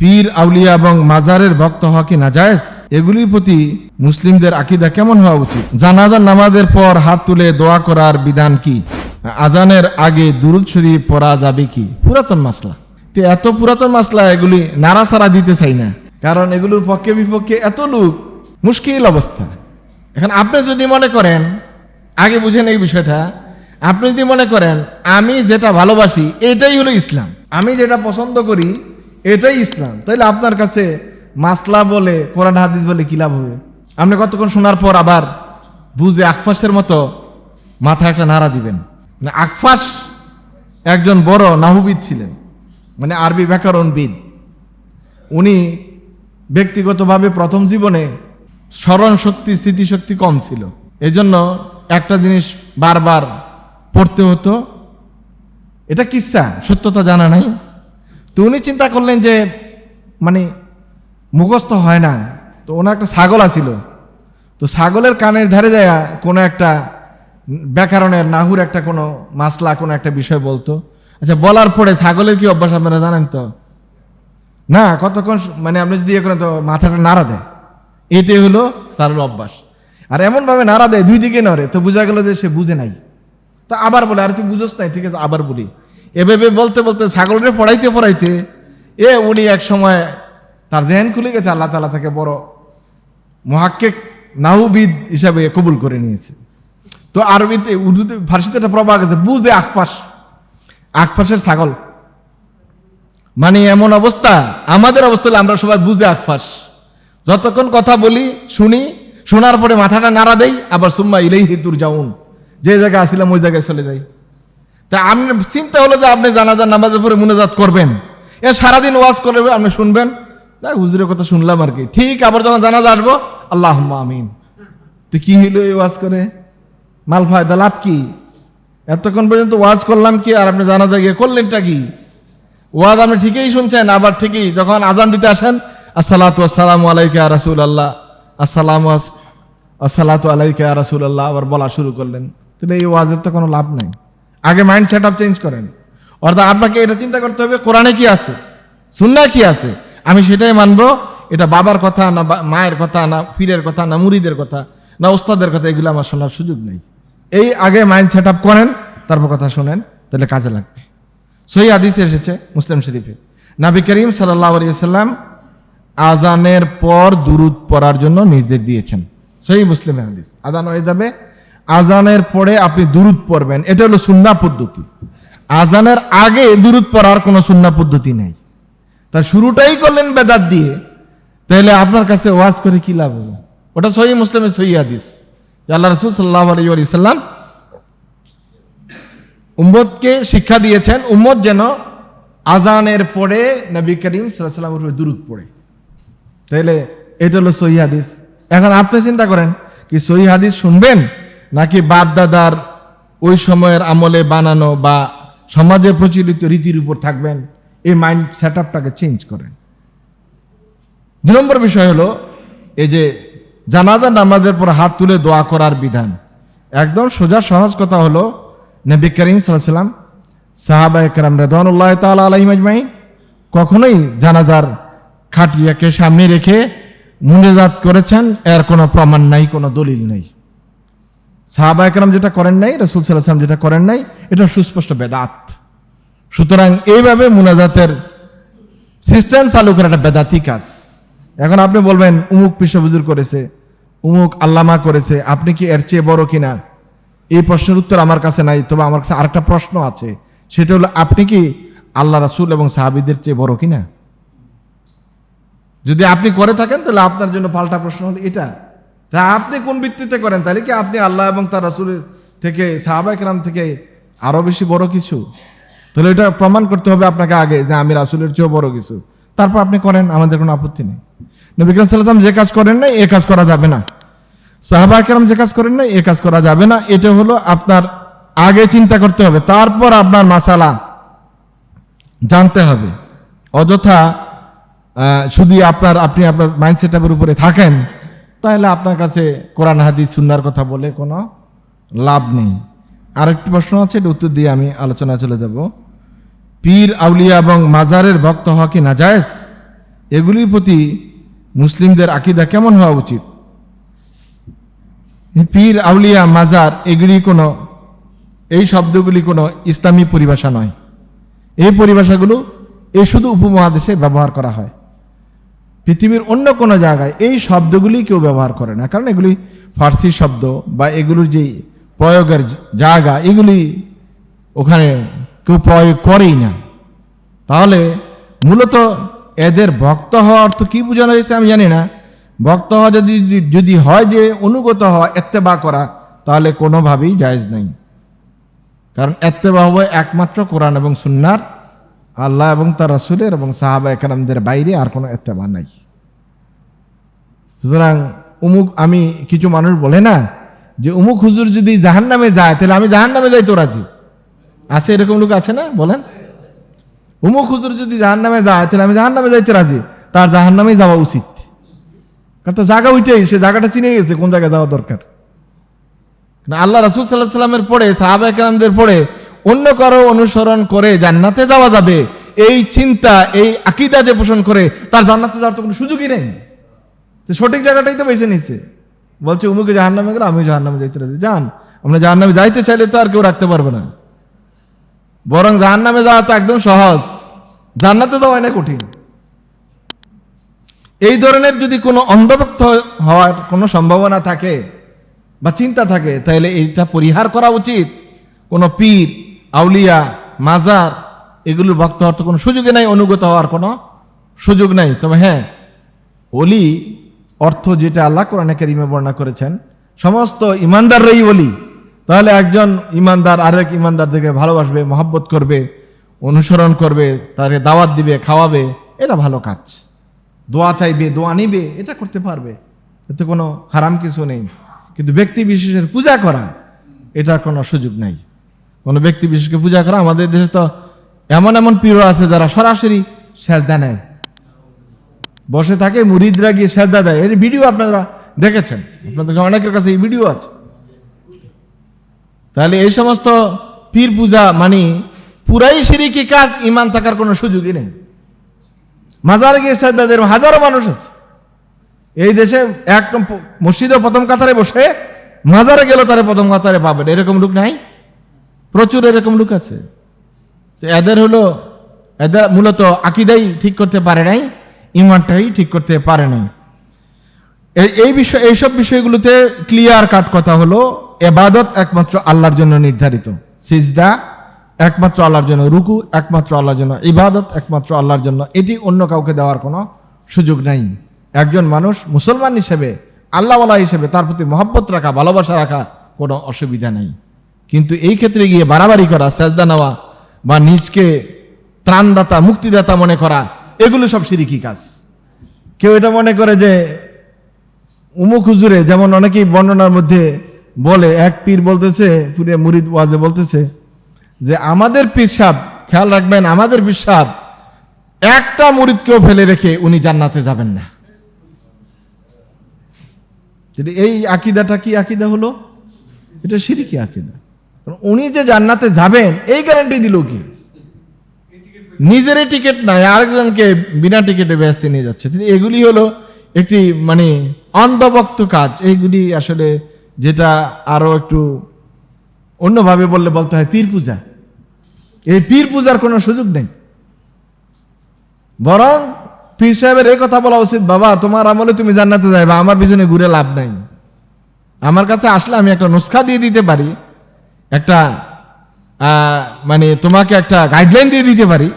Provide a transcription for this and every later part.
পীর, আউলিয়া এবং মাজারের ভক্ত হওয়া কি নাজায়েজ? এগুলির প্রতি মুসলিমদের আকিদা কেমন হওয়া উচিত? জানাজার নামাজের পর হাত তুলে দোয়া করার বিধান কি? আজানের আগে দুরুদ শরীফ পড়া যাবে কি? পুরাতন মাসলা। তো এত পুরাতন মাসলা, এগুলি নাড়াসাড়া দিতে চাই না। কারণ এগুলোর পক্ষে বিপক্ষে এত লোক মুশকিল অবস্থা। এখন আপনি যদি মনে করেন, আগে বুঝেন এই বিষয়টা, আপনি যদি মনে করেন, আমি যেটা ভালোবাসি, এটাই হলো ইসলাম। আমি যেটা পছন্দ করি এটাই ইসলাম। তাহলে আপনার কাছে মাসলা বলে, কোরআন, হাদিস বলে কি লাভ হবে? আপনি কতক্ষণ শোনার পর আবার বুঝে আকফাসের মতো মাথা একটা নাড়া দিবেন? মানে আকফাস একজন বড় নাহুবিদ ছিলেন মানে আরবি ব্যাকরণবিদ। উনি ব্যক্তিগতভাবে প্রথম জীবনে স্মরণ শক্তি স্থিতিশক্তি কম ছিল। এজন্য একটা জিনিস বারবার পড়তে হতো, এটা কিসা? সত্যতা জানা নাই? তো উনি চিন্তা করলেন যে মানে মুখস্থ হয় না। তো ওনার একটা ছাগল আছিল। তো ছাগলের কানের ধারে যায় কোনো একটা ব্যাকরণের নাহুর একটা কোনো মাসলা, কোনো একটা বিষয় বলতো। আচ্ছা বলার পরে ছাগলের কি অভ্যাস আপনারা জানেন তো? না, কতক্ষণ মানে আপনি যদি ইয়ে করেন তো মাথাটা নাড়া দেয়। এটাই হলো তার অভ্যাস। আর এমনভাবে নাড়া দেয়, দুই দিকে নড়ে, তো বোঝা গেল যে সে বুঝে নাই। তো আবার বলে, আর তুই বুঝোস নাই, ঠিক আছে, আবার বলি। এভাবে বলতে বলতে ছাগলরে পড়াইতে পড়াইতে এ উনি এক সময় তার জেহেন খুলে গেছে, আল্লাহ তালা তাকে বড় মহাক্কেক নাহুবিদ হিসাবে কবুল করে নিয়েছে। তো আরবিতে, উর্দুতে, ফার্সিতে একটা প্রভাব গেছে বুঝে আখপাস আখপাসের ছাগল। মানে এমন অবস্থা, আমাদের অবস্থা আমরা সবাই বুঝে আটফাস যতক্ষণ কথা বলি, শুনি, শোনার পরে মাথাটা নাড়া দেই, আবার সুম্মা ইলেই হিতুর যাউন যে জায়গায় আসিলাম, ওই জায়গায় চলে যাই। তা আপনি চিন্তা হলো যে আপনি জানাজার নামাজের পরে মুনাজাত করবেন। এ সারাদিন ওয়াজ করবে আপনি শুনবেন। তাই হুজুরের কথা শুনলাম আর কি। ঠিক, আবার যখন জানাজা আসব আল্লাহ আমিন। তো কি হইল এই ওয়াজ করে? মাল ফায়দা লাভ কি? এতক্ষণ পর্যন্ত ওয়াজ করলাম কি আর আপনি জানাজা গিয়ে করলেনটা কি? ওয়াজ আপনি ঠিকই শুনছেন, আবার ঠিকই যখন আজান দিতে আসেন, আসসালাতু আসসালামু আলাইকা রাসুল আল্লাহ আসসালাম আসসালাতু আলাইকা রাসুল আল্লাহ আবার বলা শুরু করলেন। তাহলে এই ওয়াজের তো কোনো লাভ নেই। আগে মাইন্ড সেট আপ চেঞ্জ করেন। অর্থাৎ আপনাকে এটা চিন্তা করতে হবে, কোরআনে কি আছে? সুন্না কি আছে? আমি সেটাই মানবো, এটা বাবার কথা না মায়ের কথা না পীরের কথা না মুড়িদের কথা না ওস্তাদের কথা, এগুলো আমার শোনার সুযোগ নেই। এই আগে মাইন্ড সেট আপ করেন, তারপর কথা শোনেন, তাহলে কাজে লাগবে। সহি আদিস এসেছে মুসলিম শরীফে। নাবি করিম সাল্লাহ আলিয়াল্লাম আজানের পর দুরুদ পড়ার জন্য নির্দেশ দিয়েছেন। সহি মুসলিম হাদিস। আজান হয়ে যাবে আজানের পরে আপনি দুরুদ পড়বেন। এটা হলো সুন্না পদ্ধতি। আজানের আগে দুরুদ পড়ার কোনো সুন্না পদ্ধতি নেই। তা শুরুটাই করলেন বেদাত দিয়ে। তাহলে আপনার কাছে ওয়াজ করে কি লাভ হবে? ওটা সহি মুসলিমের সহি হাদিস। আল্লাহ রসুল সাল্লাহ আলী সাল্লাম উম্মতকে শিক্ষা দিয়েছেন, উম্মত যেন আজানের পরে নবী করিম সাল্লামের উপরে দুরুদ পড়ে। তাহলে এটা হলো সহি হাদিস। এখন আপনি চিন্তা করেন, কি সহি হাদিস শুনবেন? নাকি বাপ দাদার ওই সময়ের আমলে বানানো বা সমাজে প্রচলিত রীতির উপর থাকবেন? এই মাইন্ড সেট আপটাকে চেঞ্জ করেন। দু নম্বর বিষয় হলো, এই যে জানাজা নামাজের পর হাত তুলে দোয়া করার বিধান। একদম সোজা সহজ কথা হলো, নবী করিম সাল্লাম সাহাবা একরাম রেদানুল্লাহ তালা আজমাইন, কখনোই জানাজার খাটিয়াকে সামনে রেখে মুনেজাত করেছেন, এর কোনো প্রমাণ নাই, কোনো দলিল নেই। সাহাবা একরাম যেটা করেন নাই, রসুল সাল্লাম যেটা করেন নাই, এটা সুস্পষ্ট বেদাত। সুতরাং এইভাবে মুনাজাতের সিস্টেম চালু করা একটা বেদাতি কাজ। এখন আপনি বলবেন, উমুক পিসবুজুর করেছে, উমুক আল্লামা করেছে, আপনি কি এর চেয়ে বড় কিনা? এই প্রশ্নের উত্তর আমার কাছে নাই, তবে আমার কাছে আরেকটা প্রশ্ন আছে। সেটা হলো, আপনি কি আল্লাহ রাসুল এবং সাহাবিদের চেয়ে বড় কিনা? যদি আপনি করে থাকেন, তাহলে আপনার জন্য পাল্টা প্রশ্ন হলো এটা। তা আপনি কোন ভিত্তিতে করেন? তাহলে কি আপনি আল্লাহ এবং তার রাসুলের থেকে সাহাবাইকরাম থেকে আরও বেশি বড় কিছু? তাহলে এটা প্রমাণ করতে হবে আপনাকে আগে যে আমি রাসুলের চেয়েও বড় কিছু। তারপর আপনি করেন, আমাদের কোনো আপত্তি নেই। নবী করিম সাল্লাল্লাহু যে কাজ করেন না এ কাজ করা যাবে না। সাহাবা একরাম যে কাজ করেন না এ কাজ করা যাবে না। এটা হলো আপনার আগে চিন্তা করতে হবে। তারপর আপনার মাসালা জানতে হবে। অযথা শুধু আপনার, আপনি আপনার মাইন্ড সেট উপরে থাকেন। তাহলে আপনার কাছে কোরআন, হাদিস সুন্নার কথা বলে কোনো লাভ নেই। আরেকটি প্রশ্ন আছে এটা উত্তর দিয়ে আমি আলোচনায় চলে যাব। পীর, আউলিয়া এবং মাজারের ভক্ত হওয়া কি নাজায়েজ? এগুলির প্রতি মুসলিমদের আকিদা কেমন হওয়া উচিত? পীর, আউলিয়া, মাজার, এগুলি কোনো, এই শব্দগুলি কোনো ইসলামী পরিভাষা নয়। এই পরিভাষাগুলো, এই শুধু উপমহাদেশে ব্যবহার করা হয়। পৃথিবীর অন্য কোনো জায়গায় এই শব্দগুলি কেউ ব্যবহার করে না। কারণ এগুলি ফার্সি শব্দ বা এগুলোর যে প্রয়োগের জায়গা, এগুলি ওখানে কেউ প্রয়োগ করেই না। তাহলে মূলত এদের ভক্ত হওয়া অর্থ কী বোঝানো হয়েছে আমি জানি না। ভক্ত হওয়া যদি যদি হয় যে অনুগত হওয়া, এত্তেবা করা, তাহলে কোনোভাবেই জায়জ নাই। কারণ এত্তেবা হবে একমাত্র কোরআন এবং সুন্নার আল্লাহ এবং তার রাসুলের এবং সাহাবা একরামদের বাইরে আর কোনো এত্তেবা নাই। সুতরাং উমুক, আমি কিছু মানুষ বলে না যে উমুক হুজুর যদি জাহান নামে যায়, তাহলে আমি জাহান নামে যাই, তো রাজি? আছে এরকম লোক আছে না? বলেন। উমুক হুজুর যদি জাহান নামে যায়, তাহলে আমি জাহান নামে যাইতে রাজি? তার জাহান নামেই যাওয়া উচিত। কারণ তো জায়গা উঠেই সে জায়গাটা চিনে গেছে, কোন জায়গায় যাওয়া দরকার। আল্লাহ রাসুল সাল্লাহ সাল্লামের পরে সাহাবা একরামদের পরে অন্য কারও অনুসরণ করে জান্নাতে যাওয়া যাবে, এই চিন্তা, এই আকিদা যে পোষণ করে, তার জান্নাতে যাওয়ার তো কোনো সুযোগই নেই। সঠিক জায়গাটাই তো বেছে নিচ্ছে বলছে, উমুকে জাহান নামে গেলে আমি জাহান নামে যাইতে রাজি। যান আমরা জাহান নামে যাইতে চাইলে তো আর কেউ রাখতে পারবে না। বরং জাহান নামে যাওয়া তো একদম সহজ। জান্নাতে যাওয়া না কঠিন। এই ধরনের যদি কোনো অন্ধভক্ত হওয়ার কোনো সম্ভাবনা থাকে বা চিন্তা থাকে, তাহলে এইটা পরিহার করা উচিত। কোনো পীর আউলিয়া, মাজার, এগুলোর ভক্ত হওয়ার তো কোনো সুযোগে নাই, অনুগত হওয়ার কোনো সুযোগ নাই। তবে হ্যাঁ অলি অর্থ যেটা আল্লাহ কোরআনে কারিমে বর্ণনা করেছেন, সমস্ত ইমানদাররাই অলি তাহলে একজন ইমানদার, আরেক ইমানদারদেরকে ভালোবাসবে, মহব্বত করবে, অনুসরণ করবে তাকে দাওয়াত দিবে, খাওয়াবে, এটা ভালো কাজ। দোয়া চাইবে, দোয়া নিবে, এটা করতে পারবে। এতে কোনো হারাম কিছু নেই। কিন্তু ব্যক্তি বিশেষের পূজা করা এটা কোনো সুযোগ নাই। কোনো ব্যক্তি বিশেষকে পূজা করা, আমাদের দেশে তো এমন এমন পীর আছে যারা সরাসরি সেজদা নেয়। বসে থাকে, মুরিদরা গিয়ে সেজদা দেয়। এর ভিডিও আপনারা দেখেছেন? আপনাদের অনেকের কাছে এই ভিডিও আছে। তাহলে এই সমস্ত পীর পূজা মানে পুরাই সিরিকি কাজ, ইমান থাকার কোনো সুযোগই নেই। মাজার গিয়ে সাদ্দাদের হাজারো মানুষ আছে। এই দেশে একদম মসজিদে প্রথম কাতারে বসে, মাজারে গেলে তারা প্রথম কাতারে পাবেন এরকম লোক নাই। প্রচুর এরকম লোক আছে। তো এদের হলো, এদের মূলত আকিদাই ঠিক করতে পারে নাই, ইমানটাই ঠিক করতে পারে নাই। এই- বিষয়, এইসব বিষয়গুলোতে ক্লিয়ার কাট কথা হলো, এবাদত একমাত্র আল্লাহর জন্য নির্ধারিত। সিজদা একমাত্র আল্লাহর জন্য, রুকু একমাত্র আল্লাহর জন্য, ইবাদত একমাত্র আল্লাহর জন্য, এটি অন্য কাউকে দেওয়ার কোনো সুযোগ নাই। একজন মানুষ মুসলমান হিসেবে, আল্লাহওয়ালা হিসেবে তার প্রতি মহব্বত রাখা, ভালোবাসা রাখা কোনো অসুবিধা নেই। কিন্তু এই ক্ষেত্রে গিয়ে বাড়াবাড়ি করা, সেজদা নেওয়া বা নিজকে ত্রাণদাতা, মুক্তিদাতা মনে করা, এগুলো সব সিরিকি কাজ। কেউ এটা মনে করে যে, উমুক হুজুরে যেমন অনেকেই বর্ণনার মধ্যে বলে, এক পীর বলতেছে, পুরে মুরিদ ওয়াজে বলতেছে যে, আমাদের পীর খেয়াল রাখবেন, আমাদের পীর একটা মুরিদকেও ফেলে রেখে উনি জান্নাতে যাবেন না। এই আকিদাটা কি আকিদা হলো? এটা সিরিকি আকিদা। উনি যে জান্নাতে যাবেন, এই গ্যারান্টি দিল কি? নিজেরই টিকিট নাই, আরেকজনকে বিনা টিকিটে ব্যস্ত নিয়ে যাচ্ছে। এগুলি হলো একটি মানে অন্ধভক্ত কাজ। এইগুলি আসলে যেটা আরও একটু অন্যভাবে বললে বলতে হয় পীর পূজা। এই পীর পূজার কোনো সুযোগ নেই। বরং পীর সাহেবের এই কথা বলা উচিত, বাবা, তোমার আমলে তুমি জান্নাতে যাইবা, আমার পিছনে ঘুরে লাভ নাই। আমার কাছে আসলে আমি একটা নুসখা দিয়ে দিতে পারি একটা মানে তোমাকে একটা গাইডলাইন দিয়ে দিতে পারি।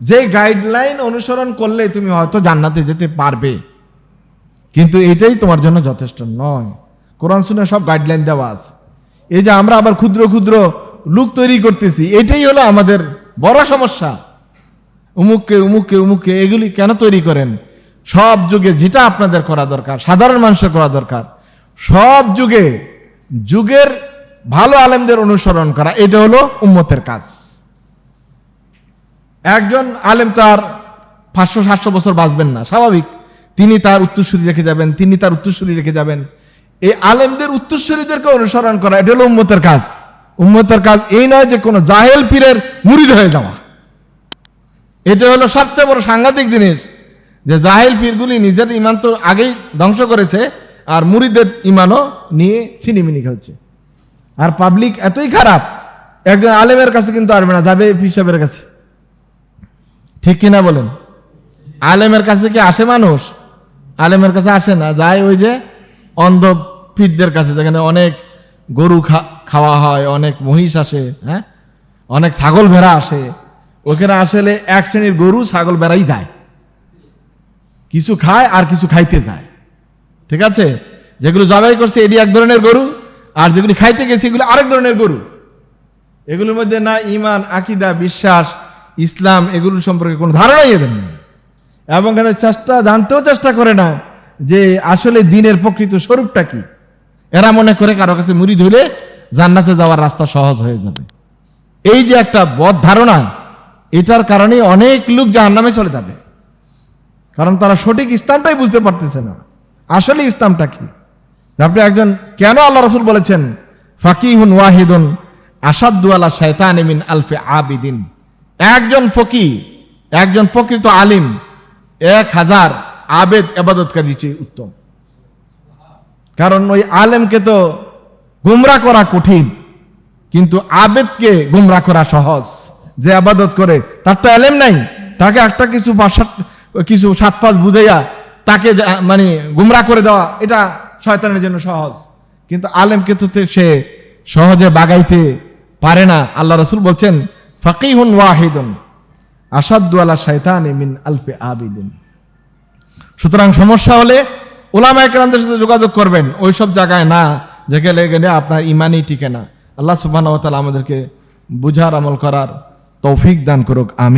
যে গাইডলাইন অনুসরণ করলে তুমি হয়তো জান্নাতে যেতে পারবে। কিন্তু এটাই তোমার জন্য যথেষ্ট নয়। কোরআন শুনে সব গাইডলাইন দেওয়া আছে। এই যে আমরা আবার ক্ষুদ্র ক্ষুদ্র লুক তৈরি করতেছি, এটাই হলো আমাদের বড় সমস্যা। উমুককে উমুককে উমুককে এগুলি কেন তৈরি করেন? সব যুগে যেটা আপনাদের করা দরকার, সাধারণ মানুষের করা দরকার, সব যুগে, যুগের ভালো আলেমদের অনুসরণ করা, এটা হলো উম্মতের কাজ। একজন আলেম তার পাঁচশো, সাতশো বছর বাঁচবেন না, স্বাভাবিক। তিনি তার উত্তরসূরি রেখে যাবেন, তিনি তার উত্তরসূরি রেখে যাবেন। এই আলেমদের উত্তরসূরিদেরকে অনুসরণ করা, এটা হলো উম্মতের কাজ। উম্মতের কাজ এই নয় যে কোনো জাহেল পীরের মুরিদ হয়ে যাওয়া। এটা হলো সবচেয়ে বড় সাংঘাতিক জিনিস, যে জাহেল পীরগুলি নিজের ইমান তো আগেই ধ্বংস করেছে, আর মুরিদের ইমানও নিয়ে ছিনিমিনি খেলছে। আর পাবলিক এতই খারাপ, একজন আলেমের কাছে কিন্তু আসবে না, যাবে পীর সাহেবের কাছে। ঠিক কিনা বলেন? আলেমের কাছে কি আসে মানুষ? আলেমের কাছে আসে না, যায় ওই যে অন্ধ পীরদের কাছে, যেখানে অনেক গরু খাওয়া হয়, অনেক মহিষ আসে হ্যাঁ? অনেক ছাগল ভেড়া আসে। ওখানে আসলে এক শ্রেণির গরু ছাগল ভেড়াই যায়। কিছু খায় আর কিছু খাইতে যায়। ঠিক আছে? যেগুলো জবাই করছে, এটি এক ধরনের গরু। আর যেগুলি খাইতে গেছে, এগুলো আরেক ধরনের গরু। এগুলোর মধ্যে না ইমান আকিদা, বিশ্বাস, ইসলাম এগুলো সম্পর্কে কোনো ধারণাই এদের নেই। এবং এরা চেষ্টা, জানতেও চেষ্টা করে না যে আসলে দিনের প্রকৃত স্বরূপটা কি। এরা মনে করে কারও কাছে মুড়ি ধুলে জান্নাতে যাওয়ার রাস্তা সহজ হয়ে যাবে। এই যে একটা বদ ধারণা, এটার কারণে অনেক লোক জাহান্নামে চলে যাবে। কারণ তারা সঠিক ইসলামটাই বুঝতে পারতেছে না। আসলে ইসলামটা কি? আপনি একজন, কেন আল্লাহ রসুল বলেছেন, ফাকিহুন ওয়াহিদুন আসাদু আল্লাহ শয়তান মিন আলফে আবিদিন একজন ফকি একজন প্রকৃত আলিম, এক হাজার আবেদ এবাদতকারী চেয়ে উত্তম। কারণ ওই আলেমকে তো গুমরা করা কঠিন, কিন্তু আবেদকে গুমরা করা সহজ। যে আবাদত করে, তার তো আলেম নাই, তাকে একটা কিছু কিছু সাত পাঁচ বুঝাইয়া তাকে মানে গুমরা করে দেওয়া, এটা শয়তানের জন্য সহজ। কিন্তু আলেমকে তো তে- সে সহজে বাগাইতে পারে না। আল্লাহ রসুল বলছেন, ফাকিহুন ওয়াহিদুন আসাদু আলা শয়তান মিন আলফে আবিদিন। সুতরাং সমস্যা হলে ওলামা একরামদের সাথে যোগাযোগ করবেন। ওই সব জায়গায় না, যেখানে গেলে আপনার ইমানই টিকে না। আল্লাহ ওয়া আমাদেরকে বুঝার আমল করার তৌফিক দান করুক। আমি